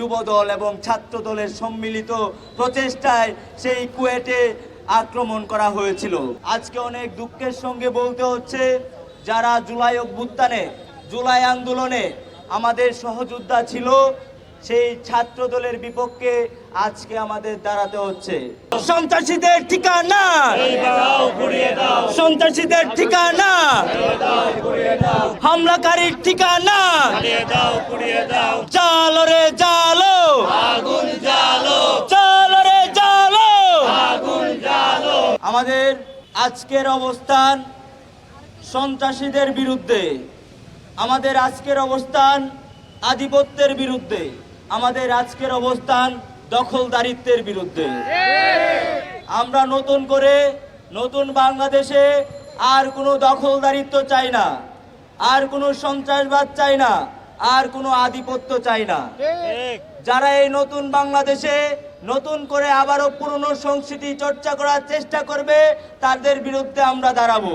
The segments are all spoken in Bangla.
যুবদল এবং ছাত্র দলের সম্মিলিত প্রচেষ্টায় সেই কুয়েটে আক্রমণ করা হয়েছিল। আজকে অনেক দুঃখের সঙ্গে বলতে হচ্ছে যারা জুলাই অভ্যুত্থানে জুলাই আন্দোলনে আমাদের সহযোদ্ধা ছিল সেই ছাত্র দলের বিপক্ষে আজকে আমাদের দাঁড়াতে হচ্ছে। সন্ত্রাসীদের ঠিকানা! সন্ত্রাসীদের ঠিকানা! হামলাকারীর ঠিকানা। জালো রে জালো। জালো। রে জালো। আমাদের আজকের অবস্থান সন্ত্রাসীদের বিরুদ্ধে। আমাদের আজকের অবস্থান আধিপত্যের বিরুদ্ধে। আমাদের আজকের অবস্থান দখলদারিত্বের বিরুদ্ধে। আমরা নতুন করে নতুন বাংলাদেশে আর কোনো দখলদারিত্ব চাই না। আর কোনো সন্ত্রাসবাদ চাই না, আর কোনো আধিপত্য চাই না। যারা এই নতুন বাংলাদেশে নতুন করে আবারও পুরনো সংস্কৃতি চর্চা করার চেষ্টা করবে, তাদের বিরুদ্ধে আমরা দাঁড়াবো।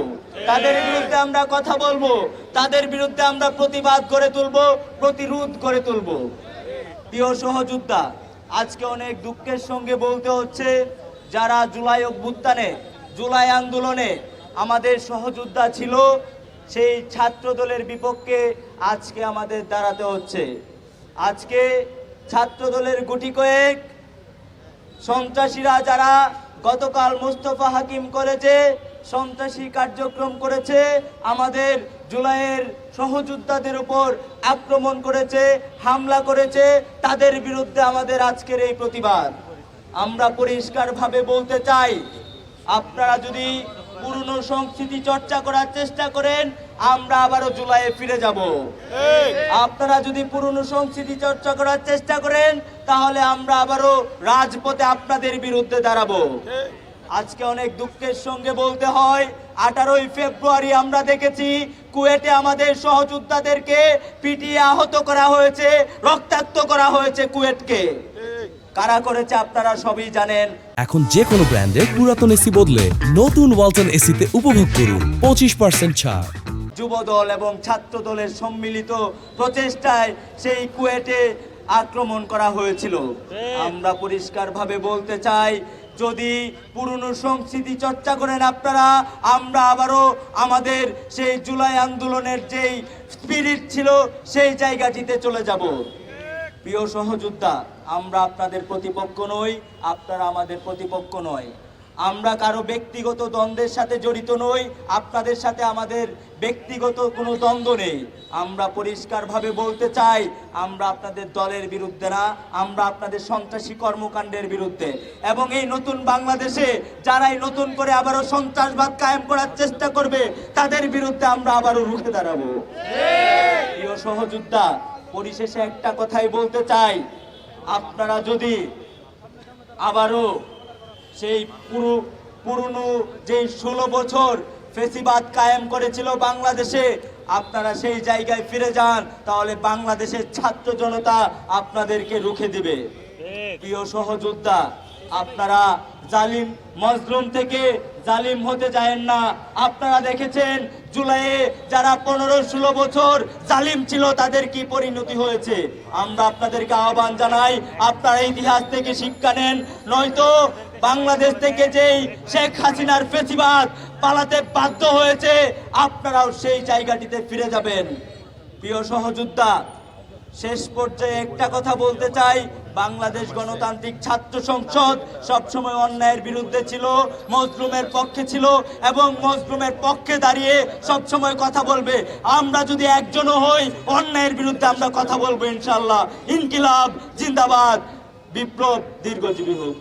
তাদের বিরুদ্ধে আমরা কথা বলব, তাদের বিরুদ্ধে আমরা প্রতিবাদ করে তুলবো, প্রতিরোধ করে তুলবো। প্রিয় সহযোদ্ধা, আজকে অনেক দুঃখের সঙ্গে বলতে হচ্ছে, যারা জুলাই অভ্যুত্থানে, জুলাই আন্দোলনে আমাদের সহযোদ্ধা ছিল সেই ছাত্র দলের বিপক্ষে আজকে আমাদের দাঁড়াতে হচ্ছে। আজকে ছাত্র দলের গুটি কয়েক সন্ত্রাসীরা যারা গতকাল মোস্তফা হাকিম কলেজে সন্ত্রাসী কার্যক্রম করেছে, আমাদের জুলাইয়ের সহযোদ্ধাদের উপর আক্রমণ করেছে, হামলা করেছে, তাদের বিরুদ্ধে আমাদের আজকের এই প্রতিবাদ। আমরা পরিষ্কারভাবে বলতে চাই, আপনারা যদি পুরনো সংস্কৃতি চর্চা করার চেষ্টা করেন আমরা আবারও জুলাইয়ে ফিরে যাব। আপনারা যদি পুরনো সংস্কৃতি চর্চা করার চেষ্টা করেন তাহলে আমরা আবারও রাজপথে আপনাদের বিরুদ্ধে দাঁড়াবো। আজকে অনেক দুঃখের সঙ্গে বলতে হয় আঠারোই ফেব্রুয়ারি আমরা দেখেছি কুয়েটে আমাদের সহযোদ্ধাদেরকে পিটিয়ে আহত করা হয়েছে রক্তাক্ত করা হয়েছে কুয়েটকে। কারা করেছে আপনারা সবই জানেন। এখন যে কোনো ব্র্যান্ডের পুরাতন এসি বদলে নতুন ওয়ালটন এসিতে উপভোগ করুন পঁচিশ পার্সেন্ট ছাড়। যুবদল এবং ছাত্র দলের সম্মিলিত প্রচেষ্টায় সেই কুয়েটে আক্রমণ করা হয়েছিল। আমরা পরিষ্কারভাবে বলতে চাই যদি পুরনো সংস্কৃতি চর্চা করেন আপনারা আমরা আবারও আমাদের সেই জুলাই আন্দোলনের যেই স্পিরিট ছিল সেই জায়গাটিতে চলে যাব। প্রিয় সহযোদ্ধা আমরা আপনাদের প্রতিপক্ষ নই আপনারা আমাদের প্রতিপক্ষ নয়। আমরা কারও ব্যক্তিগত দ্বন্দ্বের সাথে জড়িত নই আপনাদের সাথে আমাদের ব্যক্তিগত কোনো দ্বন্দ্ব নেই। আমরা পরিষ্কারভাবে বলতে চাই আমরা আপনাদের দলের বিরুদ্ধে না আমরা আপনাদের সন্ত্রাসী কর্মকাণ্ডের বিরুদ্ধে। এবং এই নতুন বাংলাদেশে যারাই নতুন করে আবারও সন্ত্রাসবাদ কায়েম করার চেষ্টা করবে তাদের বিরুদ্ধে আমরা আবারও রুখে দাঁড়াবো। প্রিয় সহযোদ্ধা পরিশেষে একটা কথাই বলতে চাই। আপনারা যদি আবারও সেই পুরো পুরনো যে ষোলো বছর ফেসিবাদ কায়েম করেছিল বাংলাদেশে আপনারা সেই জায়গায় ফিরে যান তাহলে বাংলাদেশের ছাত্র জনতা আপনাদেরকে রুখে দিবে। প্রিয় সহযোদ্ধা আপনারা জালিম মজলুম থেকে জালিম হতে যায়েন না। আপনারা দেখেছেন জুলাইয়ে যারা পনেরো ষোলো বছর জালিম ছিল, তাদের কি পরিণতি হয়েছে? আমরা আপনাদেরকে আহ্বান জানাই, আপনারা ইতিহাস থেকে শিক্ষা নেন, নয়তো বাংলাদেশ থেকে যেই শেখ হাসিনার ফেসিবাদ পালাতে বাধ্য হয়েছে, আপনারাও সেই জায়গাটিতে ফিরে যাবেন। প্রিয় সহযোদ্ধা, শেষ পর্যায়ে একটা কথা বলতে চাই বাংলাদেশ গণতান্ত্রিক ছাত্র সংসদ সবসময় অন্যায়ের বিরুদ্ধে ছিল, মজলুমের পক্ষে ছিল এবং মজলুমের পক্ষে দাঁড়িয়ে সবসময় কথা বলবে। আমরা যদি একজনও হই, অন্যায়ের বিরুদ্ধে আমরা কথা বলব ইনশাল্লাহ ইনকিলাব, জিন্দাবাদ। বিপ্লব দীর্ঘজীবী হোক।